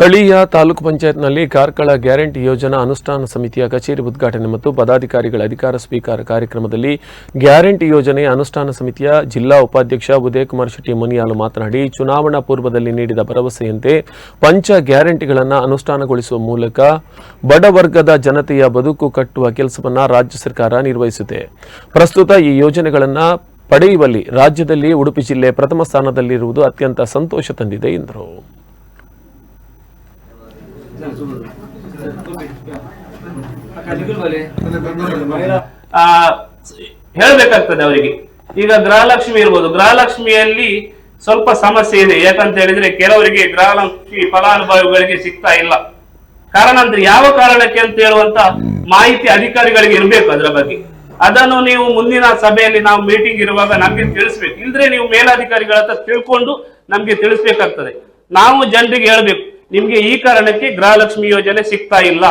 ಸ್ಥಳೀಯ ತಾಲೂಕು ಪಂಚಾಯತ್ನಲ್ಲಿ ಕಾರ್ಕಳ ಗ್ಯಾರಂಟಿ ಯೋಜನಾ ಅನುಷ್ಠಾನ ಸಮಿತಿಯ ಕಚೇರಿ ಉದ್ಘಾಟನೆ ಮತ್ತು ಪದಾಧಿಕಾರಿಗಳ ಅಧಿಕಾರ ಸ್ವೀಕಾರ ಕಾರ್ಯಕ್ರಮದಲ್ಲಿ ಗ್ಯಾರಂಟಿ ಯೋಜನೆ ಅನುಷ್ಠಾನ ಸಮಿತಿಯ ಜಿಲ್ಲಾ ಉಪಾಧ್ಯಕ್ಷ ಉದಯಕುಮಾರ್ ಶೆಟ್ಟಿ ಮುನಿಯಾಲು ಮಾತನಾಡಿ, ಚುನಾವಣಾ ಪೂರ್ವದಲ್ಲಿ ನೀಡಿದ ಭರವಸೆಯಂತೆ ಪಂಚ ಗ್ಯಾರಂಟಿಗಳನ್ನು ಅನುಷ್ಠಾನಗೊಳಿಸುವ ಮೂಲಕ ಬಡವರ್ಗದ ಜನತೆಯ ಬದುಕು ಕಟ್ಟುವ ಕೆಲಸವನ್ನು ರಾಜ್ಯ ಸರ್ಕಾರ ನಿರ್ವಹಿಸಿದೆ ಪ್ರಸ್ತುತ ಈ ಯೋಜನೆಗಳನ್ನು ಪಡೆಯುವಲ್ಲಿ ರಾಜ್ಯದಲ್ಲಿ ಉಡುಪಿ ಜಿಲ್ಲೆ ಪ್ರಥಮ ಸ್ಥಾನದಲ್ಲಿರುವುದು ಅತ್ಯಂತ ಸಂತೋಷ ತಂದಿದೆ, ಎಂದರು. ಆ, ಹೇಳ್ಬೇಕಾಗ್ತದೆ ಅವರಿಗೆ. ಈಗ ಗೃಹಲಕ್ಷ್ಮಿ ಇರ್ಬೋದು. ಗೃಹಲಕ್ಷ್ಮಿಯಲ್ಲಿ ಸ್ವಲ್ಪ ಸಮಸ್ಯೆ ಇದೆ. ಯಾಕಂತ ಹೇಳಿದ್ರೆ ಕೆಲವರಿಗೆ ಗೃಹಲಕ್ಷ್ಮಿ ಫಲಾನುಭವಿಗಳಿಗೆ ಸಿಗ್ತಾ ಇಲ್ಲ. ಕಾರಣ ಅಂದ್ರೆ ಯಾವ ಕಾರಣಕ್ಕೆ ಅಂತ ಹೇಳುವಂತ ಮಾಹಿತಿ ಅಧಿಕಾರಿಗಳಿಗೆ ಇರಬೇಕು ಅದರ ಬಗ್ಗೆ. ಅದನ್ನು ನೀವು ಮುಂದಿನ ಸಭೆಯಲ್ಲಿ ನಾವು ಮೀಟಿಂಗ್ ಇರುವಾಗ ನಮ್ಗೆ ತಿಳಿಸ್ಬೇಕು. ಇಲ್ದ್ರೆ ನೀವು ಮೇಲಾಧಿಕಾರಿಗಳ ಹತ್ರ ತಿಳ್ಕೊಂಡು ನಮ್ಗೆ ತಿಳಿಸ್ಬೇಕಾಗ್ತದೆ. ನಾವು ಜನರಿಗೆ ಹೇಳ್ಬೇಕು. ನಿಮ್ಗೆ ಈ ಕಾರಣಕ್ಕೆ ಗೃಹಲಕ್ಷ್ಮಿ ಯೋಜನೆ ಸಿಗ್ತಾ ಇಲ್ಲ.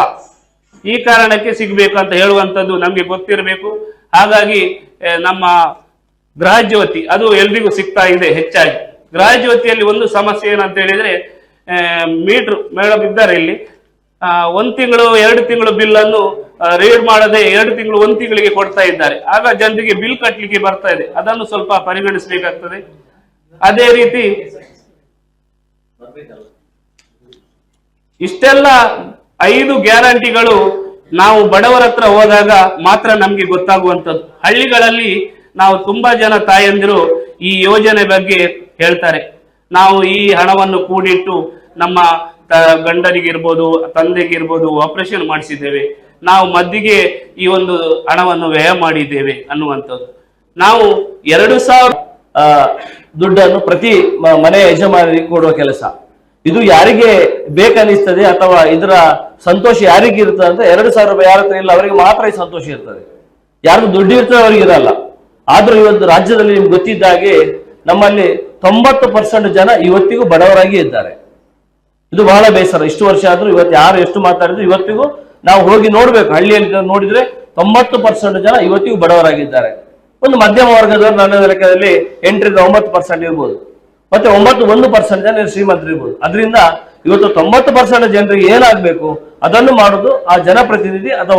ಈ ಕಾರಣಕ್ಕೆ ಸಿಗ್ಬೇಕು ಅಂತ ಹೇಳುವಂತದ್ದು ನಮ್ಗೆ ಗೊತ್ತಿರಬೇಕು. ಹಾಗಾಗಿ ನಮ್ಮ ಗೃಹ ಜ್ಯೋತಿ ಅದು ಎಲ್ರಿಗೂ ಸಿಗ್ತಾ ಇದೆ ಹೆಚ್ಚಾಗಿ. ಗೃಹ ಒಂದು ಸಮಸ್ಯೆ ಏನಂತ ಹೇಳಿದ್ರೆ ಮೀಟರ್ ಮೇಡಮ್ ಇದ್ದಾರೆ ಇಲ್ಲಿ. ಒಂದ್ ತಿಂಗಳು, ಎರಡು ತಿಂಗಳು ಬಿಲ್ ಅನ್ನು ರೀಡ್ ಮಾಡದೆ ಎರಡು ತಿಂಗಳು, ಒಂದು ತಿಂಗಳಿಗೆ ಕೊಡ್ತಾ ಇದ್ದಾರೆ. ಆಗ ಜನರಿಗೆ ಬಿಲ್ ಕಟ್ಟಲಿಕ್ಕೆ ಬರ್ತಾ ಇದೆ. ಅದನ್ನು ಸ್ವಲ್ಪ ಪರಿಗಣಿಸಬೇಕಾಗ್ತದೆ. ಅದೇ ರೀತಿ ಇಷ್ಟೆಲ್ಲ ಐದು ಗ್ಯಾರಂಟಿಗಳು ನಾವು ಬಡವರ ಹತ್ರ ಹೋದಾಗ ಮಾತ್ರ ನಮ್ಗೆ ಗೊತ್ತಾಗುವಂಥದ್ದು. ಹಳ್ಳಿಗಳಲ್ಲಿ ನಾವು ತುಂಬಾ ಜನ ತಾಯಂದಿರು ಈ ಯೋಜನೆ ಬಗ್ಗೆ ಹೇಳ್ತಾರೆ. ನಾವು ಈ ಹಣವನ್ನು ಕೂಡಿಟ್ಟು ನಮ್ಮ ಗಂಡನಿಗಿರ್ಬೋದು, ತಂದೆಗಿರ್ಬೋದು ಆಪರೇಷನ್ ಮಾಡಿಸಿದ್ದೇವೆ. ನಾವು ಮದ್ದಿಗೆ ಈ ಒಂದು ಹಣವನ್ನು ವ್ಯಯ ಮಾಡಿದ್ದೇವೆ ಅನ್ನುವಂಥದ್ದು. ನಾವು ಎರಡು ಸಾವಿರ ದುಡ್ಡನ್ನು ಪ್ರತಿ ಮನೆ ಯಜಮಾನರಿಗೆ ಕೊಡುವ ಕೆಲಸ. ಇದು ಯಾರಿಗೆ ಬೇಕನ್ನಿಸ್ತದೆ ಅಥವಾ ಇದರ ಸಂತೋಷ ಯಾರಿಗೆ ಇರ್ತದೆ ಅಂತ ಎರಡು ಸಾವಿರ ರೂಪಾಯಿ ಯಾರ ಹತ್ರ ಇಲ್ಲ, ಅವರಿಗೆ ಮಾತ್ರ ಈ ಸಂತೋಷ ಇರ್ತದೆ. ಯಾರು ದುಡ್ಡು ಇರ್ತದೆ, ಅವರಿಗೆ ಇರಲ್ಲ. ಆದ್ರೂ ಇವತ್ತು ರಾಜ್ಯದಲ್ಲಿ ನಿಮ್ಗೆ ಗೊತ್ತಿದ್ದ ಹಾಗೆ ನಮ್ಮಲ್ಲಿ ತೊಂಬತ್ತು ಪರ್ಸೆಂಟ್ ಜನ ಇವತ್ತಿಗೂ ಬಡವರಾಗಿ ಇದ್ದಾರೆ. ಇದು ಬಹಳ ಬೇಸರ. ಇಷ್ಟು ವರ್ಷ ಆದ್ರೂ ಇವತ್ತು ಯಾರು ಎಷ್ಟು ಮಾತಾಡಿದ್ರು ಇವತ್ತಿಗೂ ನಾವು ಹೋಗಿ ನೋಡ್ಬೇಕು. ಹಳ್ಳಿಯಲ್ಲಿ ನೋಡಿದ್ರೆ ತೊಂಬತ್ತು ಪರ್ಸೆಂಟ್ ಜನ ಇವತ್ತಿಗೂ ಬಡವರಾಗಿದ್ದಾರೆ. ಒಂದು ಮಧ್ಯಮ ವರ್ಗದವರು ನನ್ನ ಲೆಕ್ಕದಲ್ಲಿ ಎಂಟರಿಂದ ಒಂಬತ್ತು ಪರ್ಸೆಂಟ್ ಇರ್ಬೋದು. ಮತ್ತೆ ಒಂಬತ್ತು, ಒಂದು ಪರ್ಸೆಂಟ್ ಜನ ಶ್ರೀಮಂತರು ಇರ್ಬೋದು. ಅದರಿಂದ ಇವತ್ತು ತೊಂಬತ್ತು ಪರ್ಸೆಂಟ್ ಜನರಿಗೆ ಏನಾಗಬೇಕು, ಅದನ್ನು ಮಾಡೋದು ಆ ಜನಪ್ರತಿನಿಧಿ ಅಥವಾ